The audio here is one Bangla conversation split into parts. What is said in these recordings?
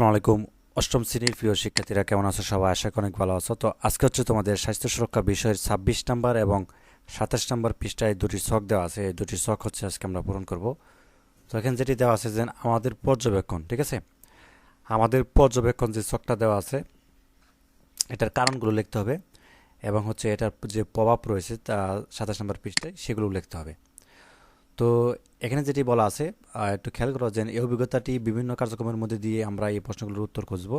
আসসালামু আলাইকুম। অষ্টম শ্রেণির প্রিয় শিক্ষার্থীরা, কেমন আছো সবাই? আশা অনেক ভালো আছো। তো আজকে হচ্ছে তোমাদের স্বাস্থ্য সুরক্ষা বিষয়ের ছাব্বিশ নাম্বার এবং সাতাশ নাম্বার পৃষ্ঠায় দুটি ছক দেওয়া আছে। এই দুটি ছক হচ্ছে আজকে আমরা পূরণ করব। তো এখানে যেটি দেওয়া আছে যে আমাদের পর্যবেক্ষণ, ঠিক আছে? আমাদের পর্যবেক্ষণ যে ছকটা দেওয়া আছে, এটার কারণগুলো লিখতে হবে এবং হচ্ছে এটার যে প্রভাব রয়েছে তা সাতাশ নাম্বার পৃষ্ঠায় সেগুলো লিখতে হবে। তো এখানে যেটি বলা আছে একটু খেয়াল করো যে এই অভিজ্ঞতাটি বিভিন্ন কার্যক্রমের মধ্যে দিয়ে আমরা এই প্রশ্নগুলোর উত্তর খুঁজব।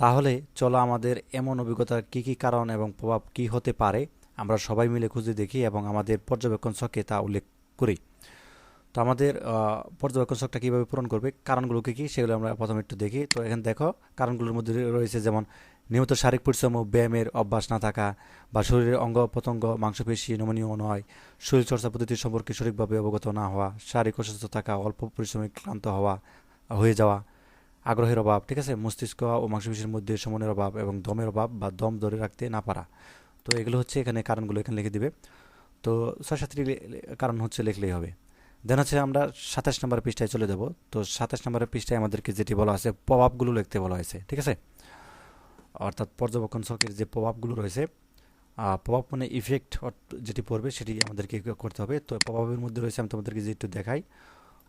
তাহলে চলো আমাদের এমন অভিজ্ঞতার কী কী কারণ এবং প্রভাব কী হতে পারে, আমরা সবাই মিলে খুঁজে দেখি এবং আমাদের পর্যবেক্ষণ ছকে তা উল্লেখ করি। তো আমাদের পর্যবেক্ষণ ছকটা কীভাবে পূরণ করবে, কারণগুলো কী কী, সেগুলো আমরা প্রথমে একটু দেখি। তো এখানে দেখো, কারণগুলোর মধ্যে রয়েছে যেমন নিয়মিত শারীরিক পরিশ্রম ও ব্যায়ামের অভ্যাস না থাকা বা শরীরের অঙ্গ প্রত্যঙ্গ, মাংসপেশি, নমনীয় নয়, শরীরচর্চা পদ্ধতি সম্পর্কে সঠিকভাবে অবগত না হওয়া, শারীরিক অসুস্থ থাকা, অল্প পরিশ্রমে ক্লান্ত হওয়া, হয়ে যাওয়া, আগ্রহের অভাব, ঠিক আছে? মস্তিষ্ক ও মাংসপেশির মধ্যে সমনের অভাব এবং দমের অভাব বা দম ধরে রাখতে না পারা। তো এগুলো হচ্ছে এখানে কারণগুলো এখানে লিখে দিবে। তো ছয় সাতটি কারণ হচ্ছে লিখলেই হবে। দেন হচ্ছে আমরা সাতাশ নম্বর পৃষ্ঠায় চলে যাব। তো সাতাশ নম্বরের পৃষ্ঠায় আমাদেরকে যেটি বলা আছে প্রভাবগুলো লিখতে বলা হয়েছে, ঠিক আছে? অর্থাৎ পর্যবেক্ষণ ছকের যে প্রভাবগুলো রয়েছে প্রভাব মানে ইফেক্ট যেটি পড়বে সেটি আমাদেরকে করতে হবে। তো প্রভাবের মধ্যে রয়েছে, আমি তোমাদেরকে যে একটু দেখাই।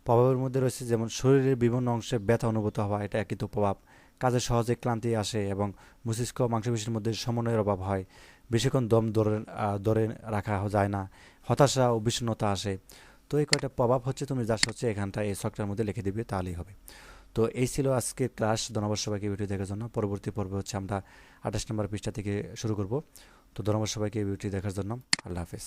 প্রভাবের মধ্যে রয়েছে যেমন শরীরের বিভিন্ন অংশে ব্যথা অনুভূত হওয়া, এটা একই তো প্রভাব। কাজে সহজে ক্লান্তি আসে এবং মস্তিষ্ক মাংসপেশির মধ্যে সমন্বয়ের অভাব হয়। বেশিক্ষণ দম ধরে ধরে রাখা যায় না, হতাশা ও বিষণ্ণতা আসে। তো এই কয়টা প্রভাব হচ্ছে তুমি যা হচ্ছে এখানটা এই ছকটার মধ্যে লিখে দিবে, তাহলেই হবে। তো এই ছিল আজকের ক্লাস ধন্যবাদ সবাইকে দেখার জন্য। পরবর্তী পর্ব হচ্ছে আমরা আঠাশ নম্বর পৃষ্ঠা থেকে শুরু করব। তো ধন্যবাদ সবাইকে দেখার জন্য। আল্লাহ হাফেজ।